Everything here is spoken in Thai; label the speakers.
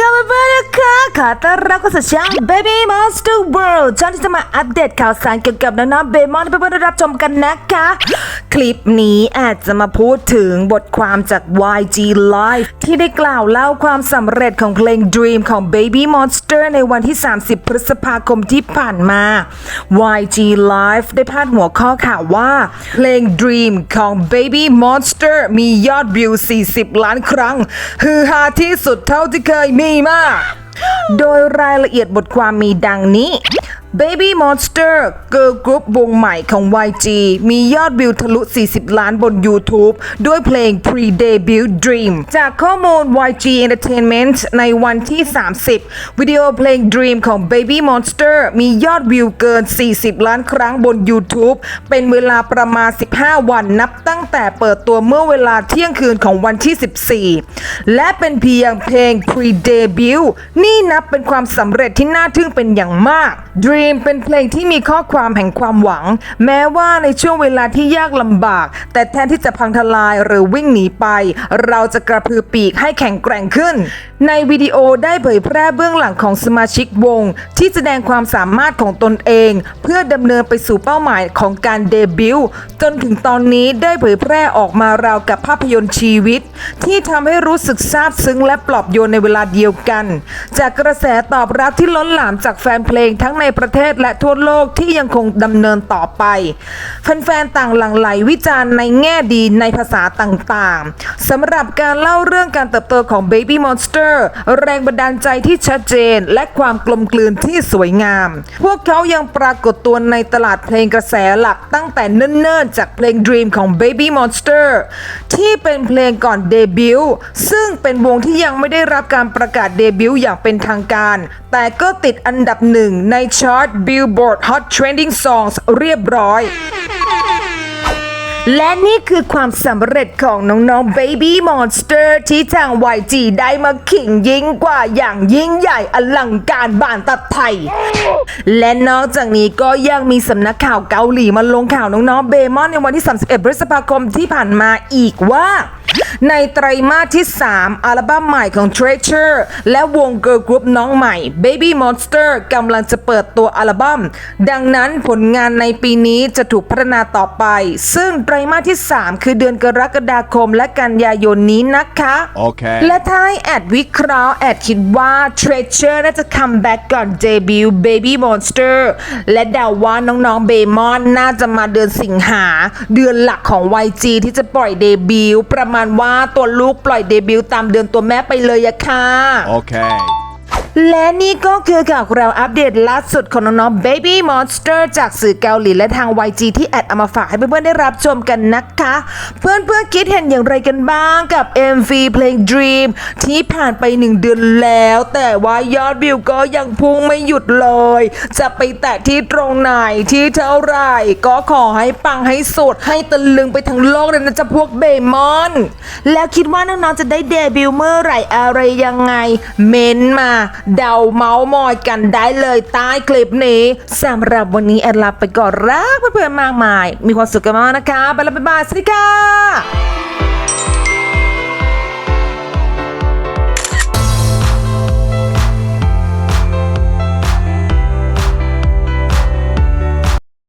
Speaker 1: ครับเพื่อนๆนะคะขอต้อนรับเข้าสู่ช่อง Baby Monster World ช่องที่จะมาอัปเดตข่าวสารเกี่ยวกับน้องๆเบมอนให้เพื่อนๆได้รับชมกันนะคะ คลิปนี้อาจจะมาพูดถึงบทความจาก YG Live ที่ได้กล่าวเล่าความสำเร็จของเพลง Dream ของ Baby Monster ในวันที่ 30 พฤษภาคมที่ผ่านมา YG Live ได้พาดหัวข้อข่าวว่า เพลง Dream ของ Baby Monster มียอดวิว 40 ล้านครั้ง ฮือฮาที่สุดเท่าที่เคยมีมาก โดยรายละเอียดบทความมีดังนี้ Baby Monster Girl Group วงใหม่ของ YG มียอดวิวทะลุ 40 ล้านบน YouTube ด้วยเพลง Pre-Debut Dream จากข้อมูล YG Entertainment ในวันที่ 30 วิดีโอเพลง Dream ของ Baby Monster มียอดวิวเกิน 40 ล้านครั้งบน YouTube เป็นเวลาประมาณ 15 วันนับตั้งแต่เปิดตัวเมื่อเวลาเที่ยงคืนของวันที่ 14 และเป็นเพียงเพลง Pre-Debut นี่นับเป็นความสำเร็จที่น่าทึ่งเป็นอย่างมาก Dream เป็นเพลงที่มีข้อความแห่งความหวัง แม้ว่าในช่วงเวลาที่ยากลำบาก แต่แทนที่จะพังทลายหรือวิ่งหนีไป เราจะกระพือปีกให้แข็งแกร่งขึ้น ในวิดีโอได้เผยแพร่เบื้องหลังของสมาชิกวง ที่แสดงความสามารถของตนเอง เพื่อดำเนินไปสู่เป้าหมายของการเดบิวต์จนถึงตอนนี้ได้เผยแพร่ออกมาราวกับภาพยนตร์ชีวิต ที่ทำให้รู้สึกซาบซึ้งและปลอบโยนในเวลาเดียวกัน จากกระแสตอบรับที่ล้นหลามจากแฟนเพลงทั้งในประเทศทศและทั่วโลกที่ยังคงดำเนินต่อไป แฟนๆต่างหลั่งไหลวิจารณ์ในแง่ดีในภาษาต่างๆสำหรับการเล่าเรื่องการเติบโตของ Baby Monster แรงบันดาลใจที่ชัดเจน และความกลมกลืนที่สวยงาม พวกเขายังปรากฏตัวในตลาดเพลงกระแสหลักตั้งแต่เนิ่นๆ จากเพลง Dream ของ Baby Monster ที่เป็นเพลงก่อนเดบิวต์ซึ่งเป็นวงที่ยังไม่ได้รับการประกาศเดบิวต์อย่างเป็นทางการ แต่ก็ติดอันดับหนึ่งในชาร์ต Billboard Hot Trending Songs เรียบร้อย และนี่คือความสำเร็จของน้องๆ Baby Monster ที่ทาง YG ได้มาขิงยิ่งกว่าอย่างยิ่งใหญ่อลังการบานตัดไทย และนอกจากนี้ก็ยังมีสำนักข่าวเกาหลีมาลงข่าวน้องๆเบมอนในวันที่ 31 พฤษภาคมที่ผ่านมาอีกว่า ในไตรมาสที่ 3 อัลบั้มใหม่ของ Treasure และวง Girl Group น้องใหม่ Baby Monster กำลังจะเปิดตัวอัลบั้ม ดังนั้นผลงานในปีนี้จะถูกพัฒนาต่อไป ซึ่งไตรมาสที่ 3 คือเดือนกรกฎาคมและกันยายนนี้นะคะ
Speaker 2: โอเค
Speaker 1: และถ้าให้แอดวิเคราะห์แอดคิดว่า Treasure น่าจะคัมแบ็กก่อนเดบิวต์ Baby Monster และเดาว่าน้องๆเบมอนน่าจะมาเดือนสิงหา เดือนหลักของ YG ที่จะปล่อยเดบิวต์ประมาณว่าตัวลูกปล่อยเดบิวต์ตามเดือนตัวแม่ไปเลยอะค่ะ
Speaker 2: Okay.
Speaker 1: และนี่ก็คือข่าวคราอัปเดตล่าสุดของน้องๆ Baby Monster จากสื่อเกาหลีและทาง YG ที่แอดเอามาฝากให้เพื่อนๆได้รับชมกันนะคะ เพื่อนๆคิดเห็นอย่างไรกันบ้างกับ MV เพลง Dream ที่ผ่านไป1เดือนแล้ว แต่ว่ายอดวิวก็ยังพุ่งไม่หยุดเลย จะไปแตะที่ตรงไหนที่เท่าไหร่ ก็ขอให้ปังให้สุด ให้ตะลึงไปทั้งโลกเลยนะจ๊ะพวกเบมอน แล้วคิดว่าน้องๆจะได้เดบิวต์เมื่อไหร่อะไรยังไง เม้นมาเดาเมาส์มอยกันได้เลยใต้คลิปนี้สำหรับวันนี้แอดลาไปก่อนรักเพื่อนๆมากมาย มีความสุขกันมากนะคะ ไปแล้วบ๊ายบายสวัสดีค่ะ